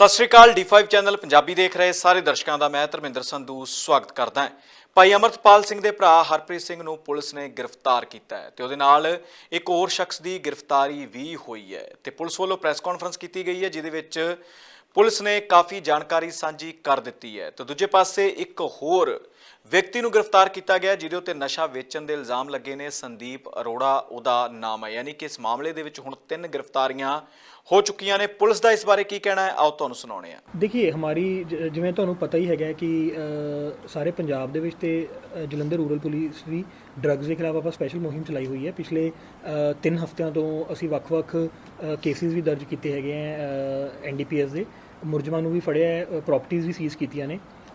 ਸਤਿ ਸ਼੍ਰੀ ਅਕਾਲ D5 channel Punjabi ਦੇਖ ਰਹੇ ਸਾਰੇ ਦਰਸ਼ਕਾਂ ਦਾ ਮੈਂ ਧਰਮਿੰਦਰ ਸੰਧੂ ਸਵਾਗਤ ਕਰਦਾ ਹਾਂ। ਭਾਈ ਅਮਰਤਪਾਲ ਸਿੰਘ ਦੇ ਭਰਾ ਹਰਪ੍ਰੀਤ ਸਿੰਘ ਨੂੰ ਪੁਲਿਸ ਨੇ ਗ੍ਰਿਫਤਾਰ ਕੀਤਾ ਹੈ ਤੇ ਉਹਦੇ ਨਾਲ ਇੱਕ ਹੋਰ ਸ਼ਖਸ ਦੀ ਗ੍ਰਿਫਤਾਰੀ ਵੀ ਹੋਈ ਹੈ ਤੇ ਪੁਲਿਸ ਵੱਲੋਂ ਪ੍ਰੈਸ ਕਾਨਫਰੰਸ ਕੀਤੀ ਗਈ ਹੈ, ਜਿਹਦੇ ਵਿੱਚ ਪੁਲਿਸ ਨੇ ਕਾਫੀ ਜਾਣਕਾਰੀ ਸਾਂਝੀ ਕਰ ਦਿੱਤੀ ਹੈ। ਤੇ ਦੂਜੇ ਪਾਸੇ ਇੱਕ ਹੋਰ ਵਿਅਕਤੀ ਨੂੰ ਗ੍ਰਿਫਤਾਰ ਕੀਤਾ ਗਿਆ, ਜਿਹਦੇ ਉੱਤੇ ਨਸ਼ਾ ਵੇਚਣ ਦੇ ਇਲਜ਼ਾਮ ਲੱਗੇ ਨੇ। ਸੰਦੀਪ ਅਰੋੜਾ, ਉਹਦਾ ਨਾਮ ਹੈ। ਯਾਨੀ ਕਿ ਇਸ ਮਾਮਲੇ ਦੇ ਵਿੱਚ ਹੁਣ ਤਿੰਨ ਗ੍ਰਿਫਤਾਰੀਆਂ ਹੋ ਚੁੱਕੀਆਂ ਨੇ। ਪੁਲਿਸ ਦਾ ਇਸ ਬਾਰੇ ਕੀ ਕਹਿਣਾ ਹੈ? ਆਓ ਤੁਹਾਨੂੰ ਸੁਣਾਉਣੇ ਆ ਦੇਖੀਏ, ਹਮਾਰੀ ਜ- ਜਿਵੇਂ ਤੁਹਾਨੂੰ ਪਤਾ ਹੀ ਹੈਗਾ ਕਿ ਸਾਰੇ ਪੰਜਾਬ ਦੇ ਵਿੱਚ ਤੇ ਜਲੰਧਰ ਰੂਰਲ ਪੁਲਿਸ ਵੀ ਡਰੱਗਸ ਦੇ ਖਿਲਾਫ ਆਪਾਂ ਸਪੈਸ਼ਲ ਮੁਹਿੰਮ ਚਲਾਈ ਹੋਈ ਹੈ। ਪਿਛਲੇ 3 ਹਫ਼ਤਿਆਂ ਤੋਂ ਅਸੀਂ ਵੱਖ-ਵੱਖ ਕੇਸਿਸ ਵੀ ਦਰਜ ਕੀਤੇ ਹੈਗੇ ਆ ਐਨਡੀਪੀਐਸ ਦੇ। ਮੁਰਜਮਾਂ ਨੂੰ ਵੀ ਫੜਿਆ ਹੈ ਪ੍ਰਾਪਰਟੀਆਂ ਵੀ ਸੀਜ਼ ਕੀਤੀਆਂ ਨੇ।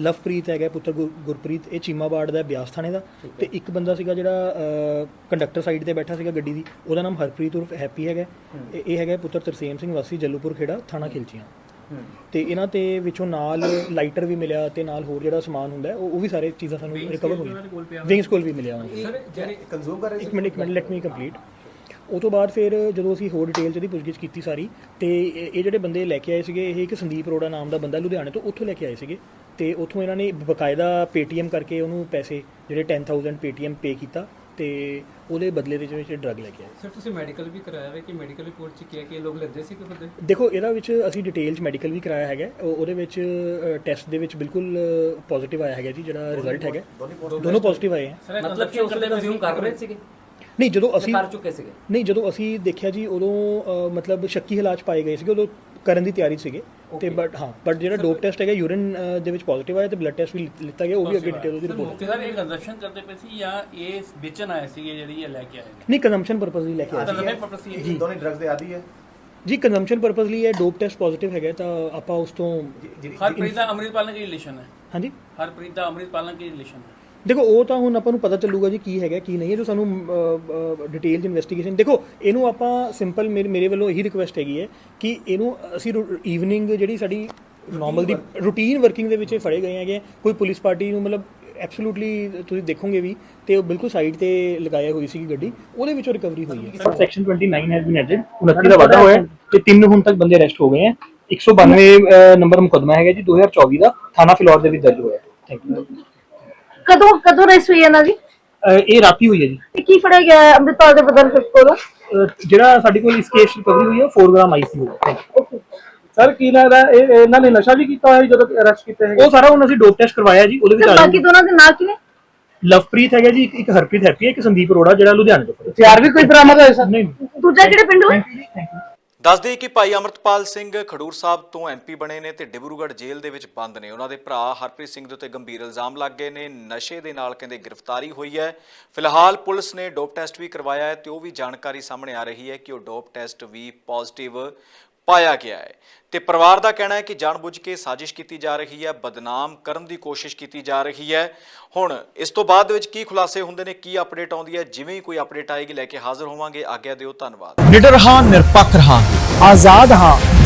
ਲਵਪ੍ਰੀਤ ਹੈਗਾ ਪੁੱਤਰ ਗੁਰਪ੍ਰੀਤ ਇਹ ਚੀਮਾਬਾੜ ਦਾ ਬਿਆਸ ਥਾਣੇ ਦਾ। ਤੇ ਇੱਕ ਬੰਦਾ ਸੀਗਾ ਜਿਹੜਾ ਕੰਡਕਟਰ ਸਾਈਡ ਤੇ ਬੈਠਾ ਸੀਗਾ ਗੱਡੀ ਦੀ ਉਹਦਾ ਨਾਮ ਹਰਪ੍ਰੀਤ ਉਰਫ ਹੈਪੀ ਹੈਗਾ। ਇਹ ਹੈਗਾ ਪੁੱਤਰ ਤਰਸੇਮ ਸਿੰਘ ਵਾਸੀ ਜੱਲੂਪੁਰ ਖੇੜਾ ਥਾਣਾ ਖਿਲਚੀਆਂ। ਤੇ ਇਹਨਾਂ ਤੇ ਵਿੱਚੋਂ ਨਾਲ ਲਾਈਟਰ ਵੀ ਮਿਲਿਆ ਤੇ ਨਾਲ ਹੋਰ ਜਿਹੜਾ ਸਮਾਨ ਹੁੰਦਾ ਉਹ ਵੀ ਸਾਰੇ ਚੀਜ਼ਾਂ ਸਾਨੂੰ ਰਿਕਵਰ ਹੋਈਆਂ। ਵਿੰਗਸ ਕੋਲ ਵੀ ਮਿਲਿਆ ਸਰ ਜਿਹੜੇ ਕੰਜ਼ੂਮ ਕਰ ਰਹੇ ਸੀ? ਇੱਕ ਮਿੰਟ ਇੱਕ ਮਿੰਟ ਲੈਟ ਮੀ ਕੰਪਲੀਟ ਉਹ ਤੋਂ ਬਾਅਦ ਫਿਰ ਜਦੋਂ ਅਸੀਂ ਹੋਰ ਡਿਟੇਲ ਚ ਇਹਦੀ ਪੁੱਛਗਿੱਛ ਕੀਤੀ ਸਾਰੀ ਤੇ ਇਹ ਜਿਹੜੇ ਬੰਦੇ ਲੈ ਕੇ ਆਏ ਸੀਗੇ ਇਹ ਇੱਕ ਸੰਦੀਪ ਅਰੋੜਾ ਨਾਮ ਦਾ ਬੰਦਾ ਲੁਧਿਆਣੇ ਤੋਂ ਉੱਥੋਂ ਲੈ ਕੇ ਆਏ ਸੀਗੇ। ਤੇ ਉੱਥੋਂ ਇਹਨਾਂ ਨੇ ਬਕਾਇਦਾ ਪੇਟੀਐਮ ਕਰਕੇ ਉਹਨੂੰ ਪੈਸੇ ਜਿਹੜੇ 10000 ਪੇਟੀਐਮ ਪੇ ਕੀਤਾ ਤੇ ਉਹਦੇ ਬਦਲੇ ਦੇ ਵਿੱਚ ਡਰੱਗ ਲੈ ਕੇ ਆਏ। ਸਰ ਤੁਸੀਂ ਮੈਡੀਕਲ ਵੀ ਕਰਾਇਆ ਹੈ ਕਿ ਮੈਡੀਕਲ ਰਿਪੋਰਟ ਚ ਕੀ ਹੈ ਕਿ ਲੋਕ ਲੈਂਦੇ ਸੀ ਕਿ ਬੰਦੇ? ਦੇਖੋ ਇਹਦਾ ਵਿੱਚ ਅਸੀਂ ਡਿਟੇਲ ਚ ਮੈਡੀਕਲ ਵੀ ਕਰਾਇਆ ਹੈਗਾ। ਉਹਦੇ ਵਿੱਚ ਟੈਸਟ ਦੇ ਵਿੱਚ ਬਿਲਕੁਲ ਪੋਜ਼ਿਟਿਵ ਆਇਆ ਹੈਗਾ ਜੀ ਜਿਹੜਾ ਰਿਜ਼ਲਟ ਹੈਗਾ। ਦੋਨੋਂ ਪੋਜ਼ਿਟਿਵ ਆਏ ਹਨ ਮਤਲਬ ਕਿ ਉਸ ਦੇ ਕੰਜ਼ਿਊਮ ਕਰ ਰਹੇ ਸੀਗੇ। ਨਹੀਂ ਜਦੋਂ ਅਸੀਂ ਕਰ ਚੁੱਕੇ ਸੀਗੇ। ਨਹੀਂ ਜਦੋਂ ਅਸੀਂ ਦੇਖਿਆ ਜੀ ਉਦੋਂ ਅ, ਮਤਲਬ ਸ਼ੱਕੀ ਹਾਲਾਤ 'ਚ ਪਾਏ ਗਏ ਸੀਗੇ ਉਦੋਂ ਕਰਨ ਦੀ ਤਿਆਰੀ ਸੀਗੇ। ਤੇ Okay. ਬਟ ਹਾਂ ਬਟ ਜਿਹੜਾ ਡੋਪ ਟੈਸਟ ਹੈਗਾ ਯੂਰਿਨ ਦੇ ਵਿੱਚ ਪੋਜ਼ਿਟਿਵ ਆਇਆ ਤੇ ਬਲੱਡ ਟੈਸਟ ਵੀ ਲਿ- ਲਿੱਤਾ ਗਿਆ ਉਹ ਵੀ ਅੱਗੇ ਡਿਟੇਲ ਉਹਦੀ ਰਿਪੋਰਟ ਮੁਕਤਦਾਰ ਇਹ ਕੰਜ਼ਪਸ਼ਨ ਕਰਦੇ ਪਏ ਸੀ ਜਾਂ ਇਹ ਵੇਚਣ ਆਏ ਸੀਗੇ ਜਿਹੜੀ ਇਹ ਲੈ ਕੇ ਆਏ ਨੇ? ਨਹੀਂ ਕੰਜ਼ੰਪਸ਼ਨ ਪਰਪਸ ਲਈ ਲੈ ਕੇ ਆਏ ਸੀ। ਮਤਲਬ ਇਹ purpose ਸੀ ਇਹ ਦੋਨੇ ਡਰੱਗਸ ਦੇ ਆਦੀ ਹੈ? ਜੀ ਕੰਜ਼ੰਪਸ਼ਨ ਪਰਪਸ ਲਈ ਇਹ ਡੋਪ ਟੈਸਟ ਪੋਜ਼ਿਟਿਵ ਹੈਗਾ ਤਾਂ ਆਪਾਂ ਉਸ ਤੋਂ ਜਿਹੜੀ ਹਰਪ੍ਰੀਤ ਦਾ ਅੰਮ੍ਰਿਤਪਾਲ ਨਾਲ ਕੀ ਰਿਲੇਸ਼ਨ ਹੈ? ਹਾਂਜੀ? ਹਰਪ੍ਰੀਤ ਦਾ ਅੰਮ੍ਰਿਤਪਾਲ ਨਾਲ ਕੀ ਰਿਲੇਸ਼ਨ ਹੈ? ਦੇਖੋ ਉਹ ਤਾਂ ਹੁਣ ਆਪਾਂ ਨੂੰ ਪਤਾ ਚੱਲੂਗਾ ਜੀ ਕੀ ਹੈਗਾ ਕੀ ਨਹੀਂ ਹੈ ਜੋ ਸਾਨੂੰ ਡਿਟੇਲ ਇਨਵੈਸਟੀਗੇਸ਼ਨ ਦੇਖੋ ਇਹਨੂੰ ਆਪਾਂ ਸਿੰਪਲ ਮੇਰੇ ਵੱਲੋਂ ਇਹੀ ਰਿਕੁਐਸਟ ਹੈਗੀ ਹੈ ਕਿ ਇਹਨੂੰ ਅਸੀਂ ਈਵਨਿੰਗ ਜਿਹੜੀ ਸਾਡੀ ਨਾਰਮਲ ਦੀ ਰੂਟੀਨ ਵਰਕਿੰਗ ਦੇ ਵਿੱਚ ਫੜੇ ਗਏ ਹੈਗੇ ਕੋਈ ਪੁਲਿਸ ਪਾਰਟੀ ਨੂੰ ਮਤਲਬ ਐਬਸੋਲੂਟਲੀ ਤੁਸੀਂ ਦੇਖੋਗੇ ਵੀ ਤੇ ਉਹ ਬਿਲਕੁਲ ਸਾਈਡ ਤੇ ਲਗਾਇਆ ਹੋਈ ਸੀ ਗੱਡੀ ਉਹਦੇ ਵਿੱਚੋਂ ਰਿਕਵਰੀ ਹੋਈ ਹੈ। ਸੈਕਸ਼ਨ 29 ਹੈਜ਼ ਬੀਨ ਐਡਡ 29 ਦਾ ਵਾਧਾ ਹੋਇਆ ਤੇ ਤਿੰਨ ਹੁਣ ਤੱਕ ਬੰਦੇ ਅਰੈਸਟ ਹੋ ਗਏ ਹੈ। 192 ਨੰਬਰ ਮੁਕਦਮਾ ਹੈਗਾ ਜੀ 2024 ਦਾ ਥਾਣਾ ਫਿਲੌਰ ਦੇ ਵਿੱਚ ਦਰਜ ਹੋਇਆ ਥੈਂਕ ਯੂ ਕਦੋਂ ਕਦੋਂ ਰੈਸਟ ਹੋਈ ਇਹਨਾਂ ਦੀ? ਇਹ ਰਾਤੀ ਹੋਈ ਹੈ ਜੀ। ਤੇ ਕੀ ਫੜਿਆ ਗਿਆ ਹੈ ਅੰਮ੍ਰਿਤਪਾਲ ਦੇ ਬਦਲ ਫਿਰ ਕੋਲੋਂ? ਅਹ ਜਿਹੜਾ ਸਾਡੇ ਕੋਲ ਇਸ ਕੇਸ ਰਿਕਵਰੀ ਹੋਈ ਹੈ 4 gram I see thank you sir ਕੀ ਲੱਗਦਾ ਇਹ ਇਹਨਾਂ ਨੇ ਨਸ਼ਾ ਵੀ ਕੀਤਾ ਹੋਇਆ ਸੀ ਜਦੋਂ ਅਰੈਸਟ ਕੀਤੇ ਹੈਗੇ? ਉਹ ਸਾਰਾ ਹੁਣ ਅਸੀਂ ਡੋਪ ਟੈਸਟ ਕਰਵਾਇਆ ਜੀ ਉਹਦੇ ਵਿੱਚ ਆ ਬਾਕੀ ਦੋਨਾਂ ਦੇ ਨਾਂ ਕੀ ਨੇ? ਲਵਪ੍ਰੀਤ ਹੈਗਾ ਜੀ ਇੱਕ- ਇੱਕ ਹਰਪ੍ਰੀਤ ਹੈਪੀ ਹੈ ਇੱਕ ਸੰਦੀਪ ਅਰੋੜਾ ਜਿਹੜਾ ਲੁਧਿਆਣੇ ਤੋਂ ਫੜਿਆ ਹਥਿਆਰ ਵੀ ਕੋਈ ਬਰਾਮਦ ਹੋਏ ਸਰ? ਨਹੀਂ। ਦੂਜਾ ਕਿਹੜੇ ਪਿੰਡੋਂ ਹੈ ਦੱਸ ਦੇਈਏ ਕਿ ਭਾਈ ਅਮਰਤਪਾਲ ਸਿੰਘ ਖਡੂਰ ਸਾਹਿਬ ਤੋਂ ਐਮਪੀ ਬਣੇ ਨੇ ਤੇ ਡਿਬਰੂਗੜ੍ਹ ਜੇਲ੍ਹ ਦੇ ਵਿੱਚ ਬੰਦ ਨੇ। ਉਹਨਾਂ ਦੇ ਭਰਾ ਹਰਪ੍ਰੀਤ ਸਿੰਘ ਦੇ ਉੱਤੇ ਗੰਭੀਰ ਇਲਜ਼ਾਮ ਲੱਗ ਗਏ ਨੇ। ਨਸ਼ੇ ਦੇ ਨਾਲ ਕਹਿੰਦੇ ਗ੍ਰਿਫਤਾਰੀ ਹੋਈ ਹੈ। ਫਿਲਹਾਲ ਪੁਲਿਸ ਨੇ ਡੋਪ ਟੈਸਟ ਵੀ ਕਰਵਾਇਆ ਹੈ ਤੇ ਉਹ ਵੀ ਜਾਣਕਾਰੀ ਸਾਹਮਣੇ ਆ ਰਹੀ ਹੈ ਕਿ ਉਹ ਡੋਪ ਟੈਸਟ ਵੀ ਪੋਜ਼ਿਟਿਵ ਪਾਇਆ ਗਿਆ ਹੈ। ਤੇ ਪਰਿਵਾਰ ਦਾ ਕਹਿਣਾ ਹੈ ਕਿ ਜਾਣਬੁੱਝ ਕੇ ਸਾਜ਼ਿਸ਼ ਕੀਤੀ ਜਾ ਰਹੀ ਹੈ, ਬਦਨਾਮ ਕਰਨ ਦੀ ਕੋਸ਼ਿਸ਼ ਕੀਤੀ ਜਾ ਰਹੀ ਹੈ। ਹੁਣ ਇਸ ਤੋਂ ਬਾਅਦ ਵਿੱਚ ਕੀ ਖੁਲਾਸੇ ਹੁੰਦੇ ਨੇ, ਕੀ ਅਪਡੇਟ ਆਉਂਦੀ ਹੈ, ਜਿਵੇਂ ਹੀ ਕੋਈ ਅਪਡੇਟ ਆਏਗੀ, ਲੈ ਕੇ ਹਾਜ਼ਰ ਹੋਵਾਂਗੇ। ਆਗਿਆ ਦਿਓ, ਧੰਨਵਾਦ। ਨਿਡਰ ਹਾਂ, ਨਿਰਪੱਖ ਹਾਂ ਆਜ਼ਾਦ ਹਾਂ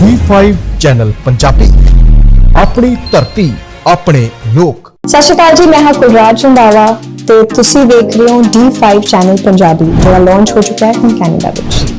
D5 ਚੈਨਲ ਪੰਜਾਬੀ। ਆਪਣੀ ਧਰਤੀ, ਆਪਣੇ ਲੋਕ। ਸਤਿ ਸ਼੍ਰੀ ਅਕਾਲ ਜੀ, ਮੈਂ ਹਾਂ ਕੁਲਰਾਜ ਰੰਧਾਵਾ ਤੇ ਤੁਸੀਂ ਦੇਖ ਰਹੇ ਹੋ D5 ਚੈਨਲ ਪੰਜਾਬੀ, ਜਿਹੜਾ ਲਾਂਚ ਹੋ ਚੁੱਕਾ ਹੈ ਹੁਣ ਕੈਨੇਡਾ ਵਿੱਚ।